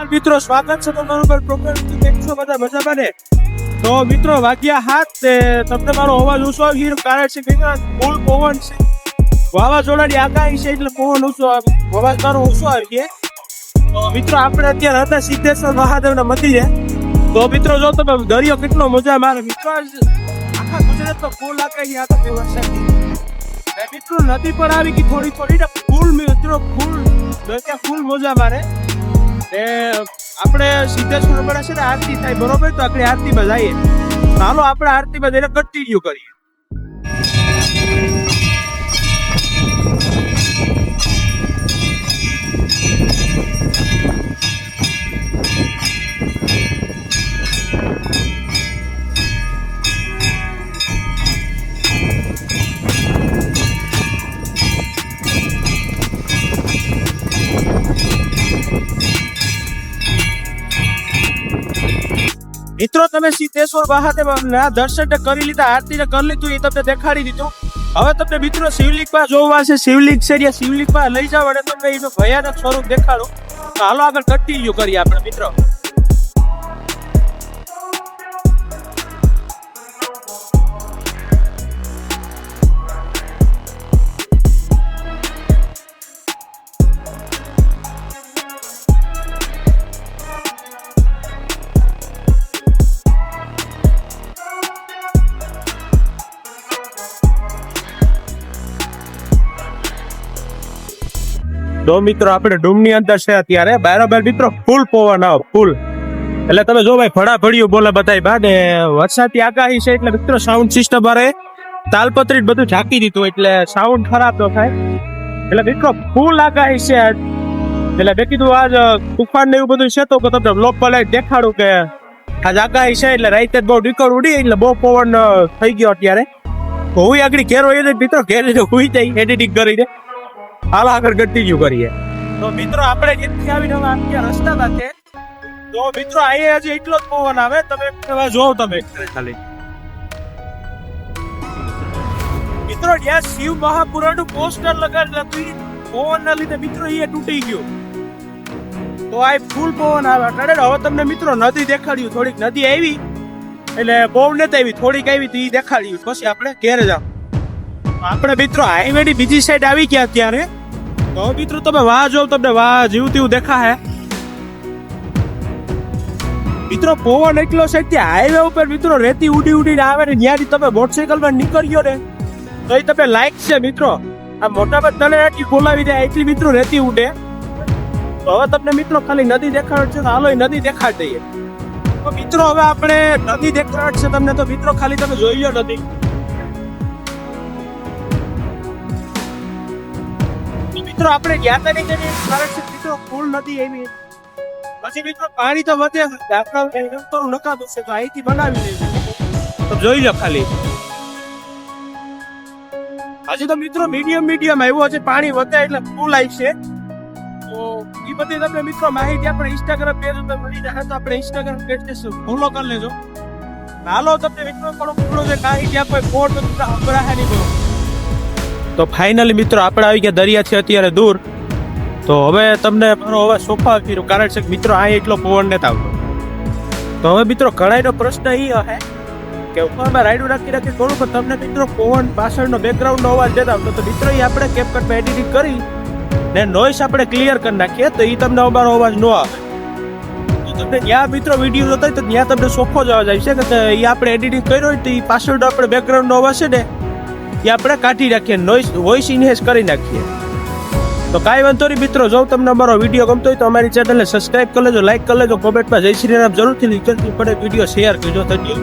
મિત્રો, સ્વાગત છે તમારું પર પ્રોગ્રામ કેમ છો બધા મજામાં ને તો મિત્રો, વાગ્યા હાથ તે તમને મારો અવાજ ઓછો આવી રહ્યો કારણ છે કે ફૂલ પવન છે. વાવાઝોડાની આગાહી છે એટલે પવન ઓછો અવાજ મારો ઓછો આવી ગયો. મિત્રો, આપણે અત્યારે હતા સિદ્ધેશ્વર મહાદેવના મંદિરે. તો મિત્રો, જો તમે દરિયો કેટલો મજા, મારે મિત્રો આખા ગુજરાતમાં ફૂલ આગાહી આગાહી વરસાદની ને મિત્રો, નદી પર આવી ગઈ થોડી થોડી ફૂલ મિત્રો ફૂલ ફૂલ મજા મારે. ને આપણે સિદ્ધેશ્વર પર છે ને આરતી થાય, બરોબર? તો આપણે આરતી બજાઈએ ચાલો આપણે આરતીમાં બજાઈને કન્ટિન્યુ કરીએ. મિત્રો, તમે સિદ્ધેશ્વર મહાદેવના દર્શન કરી લીધા, આરતી ને કરી લીધું, એ તમને દેખાડી દીધું. હવે તમને મિત્રો શિવલિંગમાં જોવા છે, શિવલિંગ છે શિવલિંગમાં લઈ જાવ અને તમને એનું ભયાનક સ્વરૂપ દેખાડું. તો હાલો આગળ કન્ટિન્યુ કરીએ આપણે, મિત્રો. તો મિત્રો, આપણે ડૂમની અંદર છે અત્યારે. બરાબર મિત્રો, ફૂલ પવન આવ, ફૂલ. એટલે તમે જો ભાઈ ફળા ફળિયું બોલે બધાય બા, ને વરસાદની આગાહી છે એટલે મિત્રો સાઉન્ડ સિસ્ટમ અરે તાલપત્રી બધું ઢાંકી દીધું એટલે સાઉન્ડ ખરાબ તો થાય. એટલે મિત્રો, ફૂલ આગાહી છે. એટલે મેં કીધું આજ તુફાન ને એવું બધું છે, તો તમને બ્લોક પર દેખાડું કે આજ આગાહી છે, એટલે જ બહુ ડીકર ઉડી, એટલે બહુ પવન થઈ ગયો અત્યારે. હું આગળ ઘેર હોય મિત્રો, ઘેર હુઈ જાય એડિટિંગ કરીને. હાલ આગળ કન્ટિન્યુ કરીએ. તો મિત્રો, આપણે જેમથી આવીને હવે અત્યારે રસ્તા પાસે તો મિત્રો, અહીંયા હજી એટલો જ પવન આવે, તમે હવે જોવો તમે ખાલી. મિત્રો ત્યાં શિવ મહાપુરાનું પોસ્ટર લગાડેલું હતું પવનના લીધે મિત્રો એ તૂટી ગયું. તો આ ફૂલ પવન આવે. એટલે હવે તમને મિત્રો, નદી દેખાડ્યું. થોડીક નદી આવી, એટલે બહુ નથી આવી, થોડીક આવી તો એ દેખાડ્યું. પછી આપણે ઘેર જાવ આપણે મિત્રો હાઈવે ની બીજી સાઈડ આવી ગયા ત્યારે તો મિત્રો, તમે વાહ જો તમને વાહ જીવતી એવું દેખાય મિત્રો, પવન એટલો છે કે હાઈવે ઉપર મિત્રો રેતી ઉડી ઉડીને આવે ને ત્યાંથી તમે મોટરસાયકલમાં નીકળ્યો ને, તો એ તમે લાઈક છે મિત્રો. આ મોટા ભાગ તને બોલાવી દે, એટલી મિત્રો રેતી ઉડે. તો હવે તમને મિત્રો ખાલી નદી દેખાડ છે હાલો એ નદી દેખાડ દઈએ. તો મિત્રો, હવે આપણે નદી દેખાડ છે તમને, તો મિત્રો ખાલી તમે જોઈ લો નદી. મિત્રો, આપણે ગયા નહીં જઈએ. કારણ કે મિત્રો, ફૂલ નથી એવી પછી મિત્રો, પાણી તો વધે એમ તો નકામું છે, તો અહીંથી બનાવી લઈએ. તો જોઈ લો ખાલી. હજી તો મિત્રો મીડિયમ મીડિયમ આવ્યો છે. પાણી વધે એટલે ફૂલ આવી છે. તો એ બધી તમને મિત્રો માહિતી આપણે ઇન્સ્ટાગ્રામ પેજ ઉપર મળી જશે, તો આપણે ઇન્સ્ટાગ્રામ પેજ ફોલો કરી લેજો. હાલો, તમને મિત્રો પણ પૂરો માહિતી ત્યાં કોઈ તમને સંભળાય નહીં તો ફાઇનલી મિત્રો આપણે આવી ગયા દરિયાથી અત્યારે દૂર. તો હવે તમને મારો અવાજ સોફા કર્યો કારણ છે કે મિત્રો આ એટલો પવન નથી આવતો. તો હવે મિત્રો કઢાઈનો પ્રશ્ન એ હે કે ઉપરમાં રાઈડું રાખી રાખી થોડું, પણ તમને મિત્રો પવન પાછળનો બેકગ્રાઉન્ડનો અવાજ દેતા આવતો. તો મિત્રો એ આપણે કેપકટમાં એડિટિંગ કરી ને નોઈસ આપણે ક્લિયર કરી નાખીએ, તો એ તમને અમારો અવાજ ન આવે. તમને જ્યાં મિત્રો વીડિયો જોતા હોય તો ત્યાં તમને સોફો જ અવાજ આવશે કે એ આપણે એડિટિંગ કર્યો હોય તો એ પાછળનો આપણે બેકગ્રાઉન્ડનો અવાજ છે ને એ આપણે કાઢી રાખીએ, નોઈસ વોઇસ ઇન્હેન્સ કરી નાખીએ. તો કાંઈ વાંધો નહીં મિત્રો, જો તમને અમારો વીડિયો ગમતો હોય તો અમારી ચેનલને સબસ્ક્રાઈબ કરી લેજો લાઈક કરી લેજો કોમેન્ટમાં જય શ્રી રામ જરૂરથી પડે વીડિયો શેર કરજો. Thank you